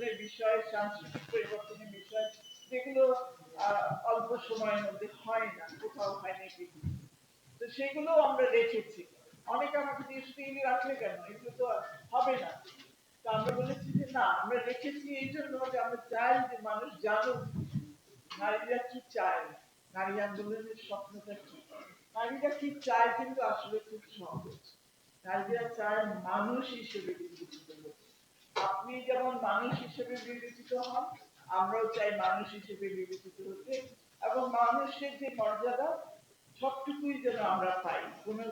পরিবর্তনের বিষয়, সাংস্কৃতিক পরিবর্তনের বিষয়, যেগুলো অল্প সময়ের মধ্যে হয় না, কোথাও হয় না পৃথিবীতে। তো সেগুলো আমরা রেখেছি অনেকে আমাকে জিজ্ঞেস করে রাখলে কেন? এগুলো তো হবে না। তো আমরা বলেছি যে না, আমরা রেখেছি এই জন্য যে আমরা চাই যে মানুষ জানুক, নারীরা কি চায়? নারী আন্দোলনের স্বপ্নটা কি? নারীরা কি চায় কিন্তু আসলে খুব সহজ। নারীরা চায় মানুষ হিসেবে হতে আপনি যেমন মানুষ হিসেবে বিবেচিত হন, আমরাও চাই মানুষ হিসেবে বিবেচিত হতে। এবং মানুষের যে মর্যাদা, সবটুকুই যেন আমরা পাই, কোনো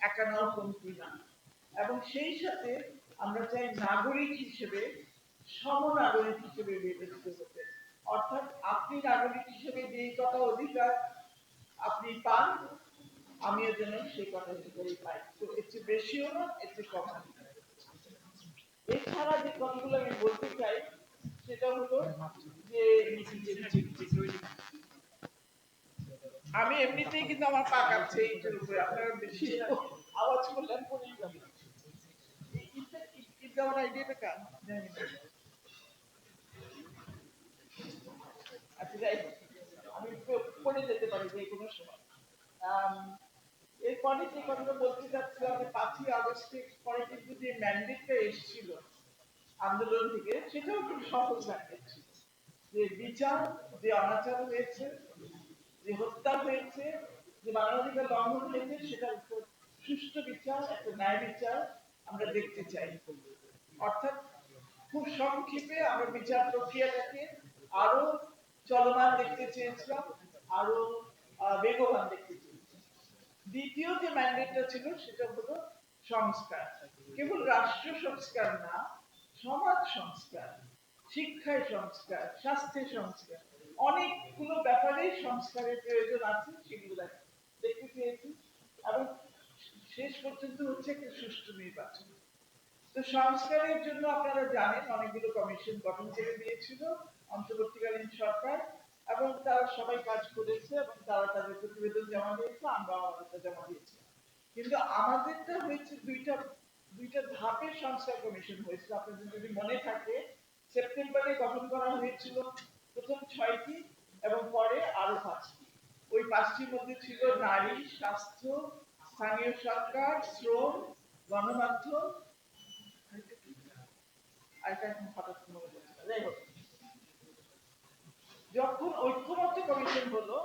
একানাও কমতি না। এবং সেই সাথে আমরা চাই নাগরিক হিসেবে, সমনাগরিক হিসেবে বিবেচিত হতে। অর্থাৎ আপনি নাগরিক হিসেবে যেই কথা অধিকার আপনি পান, আমিও যেন সেই কথা অধিকারই পাই। তো এর চেয়ে বেশিও না, এর চেয়ে কম না। এছাড়া যে কথাগুলো আমি বলতে চাই, সেটা হলো যে আমি এমনিতেই কিন্তু আমার পা কাঁপছে এইটার উপরে। আপনারা বেশি আওয়াজ করলেন পড়েই যাবে আচ্ছা আমি পড়ে যেতে পারি যে কোনো সময়। এরপরে যে কথাটা বলতে চাচ্ছিলাম পাঁচই আগস্টে পরে কিন্তু যে ম্যান্ডেটটা এসেছিল আন্দোলন থেকে, সেটাও খুব সহজ ম্যান্ডেট ছিল। যে বিচার, যে অনাচার হয়েছে, যে হত্যা হয়েছে, যে মানবাধিকার লঙ্ঘন হয়েছে, সেটার উপর সুষ্ঠু বিচার, একটা ন্যায় বিচার আমরা দেখতে চাই। অর্থাৎ খুব সংক্ষেপে আমরা বিচার প্রক্রিয়াটাকে আরও চলমান দেখতে চেয়েছিলাম, আরও বেগবান দেখতে দ্বিতীয় যে ম্যান্ডেটটা ছিল, সেটা হলো সংস্কার। কেবল রাষ্ট্র সংস্কার না, সমাজ সংস্কার শিক্ষায় সংস্কার স্বাস্থ্যে সংস্কার, অনেকগুলো ব্যাপারেই সংস্কারের প্রয়োজন আছে, সেগুলো দেখ- দেখতে চেয়েছি এবং শেষ পর্যন্ত হচ্ছে একটা সুষ্ঠু নির্বাচন। তো সংস্কারের জন্য আপনারা জানেন, অনেকগুলো কমিশন গঠন করে দিয়েছিল অন্তর্বর্তীকালীন সরকার। এবং তারা সবাই কাজ করেছে এবং তারা তাদের প্রতিবেদন জমা দিয়েছে, আমরা জমা দিয়েছি। কিন্তু আমাদেরটা হয়েছে দুইটা দুইটা ধাপে সংস্কার কমিশন হয়েছিল আপনাদের যদি মনে থাকে, সেপ্টেম্বরে গঠন করা হয়েছিল প্রথম ছয়টি এবং পরে আরও পাঁচটি। ওই পাঁচটির মধ্যে ছিল নারী, স্বাস্থ্য, স্থানীয় সরকার, শ্রম, গণমাধ্যম, আরেকটা এখন হঠাৎ মনে। যাই হোক। যখন ঐক্যমত্য কমিশন হলো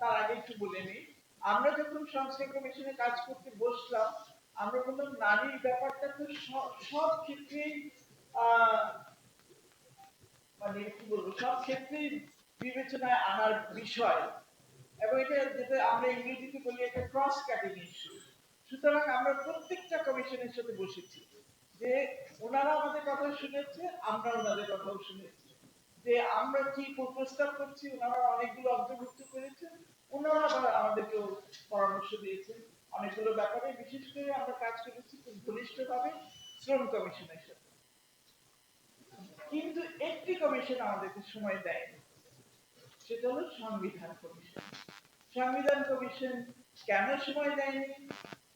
তার আগে একটু বলে নিই। আমরা যখন সংস্কার কমিশনে কাজ করতে বসলাম, আমরা বললাম, নারীর ব্যাপারটা তো সব ক্ষেত্রেই মানে কি বলব, সব ক্ষেত্রেই বিবেচনায় আনার বিষয়। এবং এটা যেটা আমরা ইংরেজিতে বলি একটা ক্রস কাটিং ইস্যু সুতরাং আমরা প্রত্যেকটা কমিশনের সাথে বসেছি যে, ওনারা আমাদের কথা শুনেছে আমরা ওনাদের কথাও শুনেছি। যে আমরা কি প্রস্তাব করছি, ওনারা অনেকগুলো অন্তর্ভুক্ত করেছেন, ওনারা আবার আমাদেরকেও পরামর্শ দিয়েছেন। অনেকগুলো ব্যাপারে বিশেষ করে আমরা কাজ করেছি খুব ঘনিষ্ঠভাবে শ্রম কমিশনের সাথে। কিন্তু একটি কমিশন আমাদেরকে সময় দেয়নি, সেটা হলো সংবিধান কমিশন। সংবিধান কমিশন কেন সময় দেয়নি,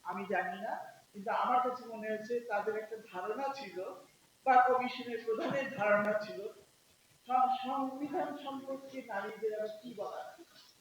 আমি জানি না, কিন্তু আমার কাছে মনে হয়েছে তাদের একটা ধারণা ছিল, বা কমিশনের প্রধানের ধারণা ছিল সংবিধান সম্পর্কে নারীদের আবার কি বলার?